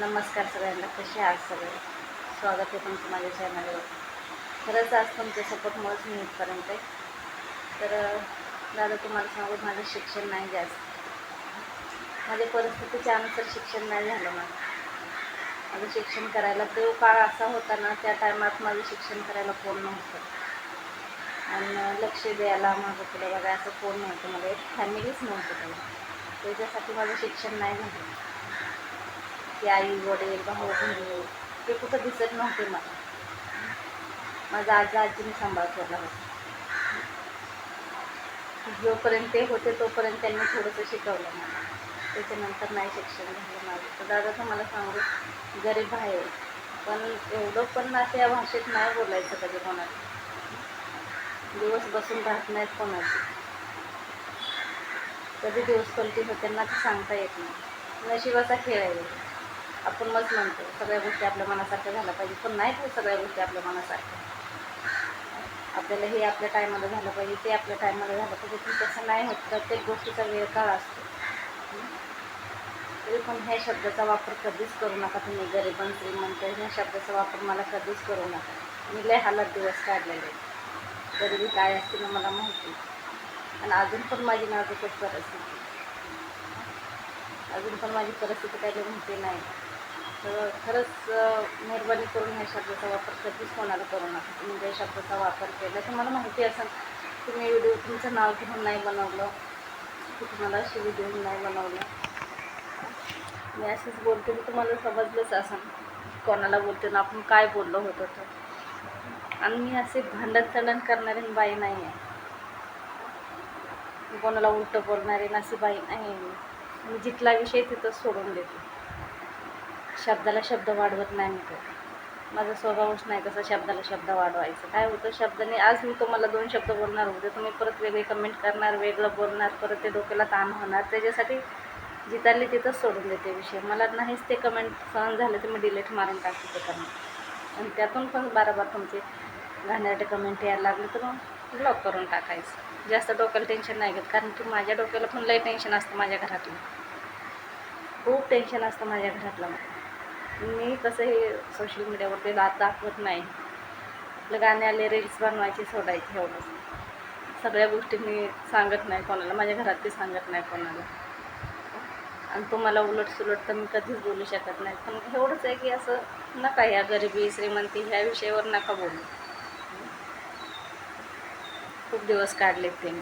नमस्कार सगळ्यांना कसे आहात सगळे? स्वागत आहे तुमचं माझ्या चॅनलवर खरंच आज तुमच्या सपोर्टमुळेच मी इथपर्यंत आहे. तर दादा तुम्हाला सांगू माझं शिक्षण नाही जास्त. माझ्या परिस्थितीच्या अनुसार शिक्षण नाही झालं मला. माझं शिक्षण करायला तो काळ असा होता ना त्या टायमात माझं शिक्षण करायला कोण नव्हतं. आणि लक्ष द्यायला माझं पुढे बघा असं कोण नव्हतं. मला एक फॅमिलीच नव्हतं त्याला त्याच्यासाठी माझं शिक्षण नाही झालं. की आई वडील भाऊ बहिणी ते कुठं दिसत नव्हते मला. माझा आजा आजीने सांभाळ केला होता. जोपर्यंत ते होते तोपर्यंत त्यांनी थोडंसं शिकवलं मला. त्याच्यानंतर नाही शिक्षण झालं माझं. तर दादा तर मला सांगू गरीब आहे. पण एवढं पण ना त्या भाषेत नाही बोलायचं कधी कोणाला. दिवस बसून राहत नाहीत कोणाचे. कधी दिवस पलटी होते ना ते सांगता येत नाही. नशिबाचा खेळ आहे. आपण मग म्हणतो सगळ्या गोष्टी आपल्या मनासारख्या झाल्या पाहिजे. पण नाही ते हो सगळ्या गोष्टी आपल्या मनासारख्या. आपल्याला हे आपल्या टायमाला झालं पाहिजे ते आपल्या टायमाला झालं पाहिजे. पण तसं नाही होत. प्रत्येक गोष्टीचा वेळ काळ असतो. तरी पण ह्या शब्दाचा वापर कधीच करू नका तुम्ही. गरीबन श्रीमंत ह्या शब्दाचा वापर मला कधीच करू नका. मी लय हालत दिवस काढलेले गरिबी काय असते ना मला माहिती आणि अजून पण माझी नाजूकच परिस्थिती अजून पण माझी परिस्थिती काही म्हणते नाही. तर खरंच मेहरबानी करून ह्या शब्दाचा वापर कधीच कोणाला करू नका. म्हणजे तुम्ही ज्या शब्दाचा वापर केला तर मला माहिती असेल तुम्ही व्हिडिओ तुमचं नाव घेऊन नाही बनवलं की तुम्हाला अशी व्हिडिओ नाही बनवलं. मी असंच बोलते की तुम्हाला समजलंच असेल कोणाला बोलते ना आपण काय बोललो होतो तर. आणि मी असे भांडण तंडण करणारी बाई नाही आहे. कोणाला उलटं बोलणारी अशी बाई नाही आहे मी. मी जिथला विषय तिथंच सोडून देते. शब्दाला शब्द वाढवत नाही मी कधी माझा स्वभावच नाही तसा शब्दाला शब्द वाढवायचं. काय होतं शब्दाने आज मी तुम्हाला दोन शब्द बोलणार होते तुम्ही परत वेगळे कमेंट करणार वेगळं बोलणार परत ते डोक्याला ताण होणार. त्याच्यासाठी जिताली तिथंच सोडून देते विषय. मला नाहीच ते कमेंट सहन झाले तर मी डिलीट मारून टाकते ते कमेंट आणि त्यातून पण बाराबार तुमचे घाणेरडे कमेंट यायला लागले तर मग ब्लॉक करून टाकायचं. जास्त डोक्याला टेन्शन नाही घेत कारण की माझ्या डोक्याला पण लई टेन्शन असतं माझ्या घरातलं. खूप टेन्शन असतं माझ्या घरातलं. मी कसं हे सोशल मीडियावरती दा दाखवत नाही. आपलं गाणे आले रील्स बनवायचे सोडायचे एवढंच. सगळ्या गोष्टी मी सांगत नाही कोणाला. माझ्या घरात ते सांगत नाही कोणाला. आणि तुम्हाला उलट सुलट तर मी कधीच बोलू शकत नाही. पण एवढंच आहे की असं नका ह्या गरिबी श्रीमंती ह्या विषयावर नका बोलू. खूप दिवस काढलेत ते मी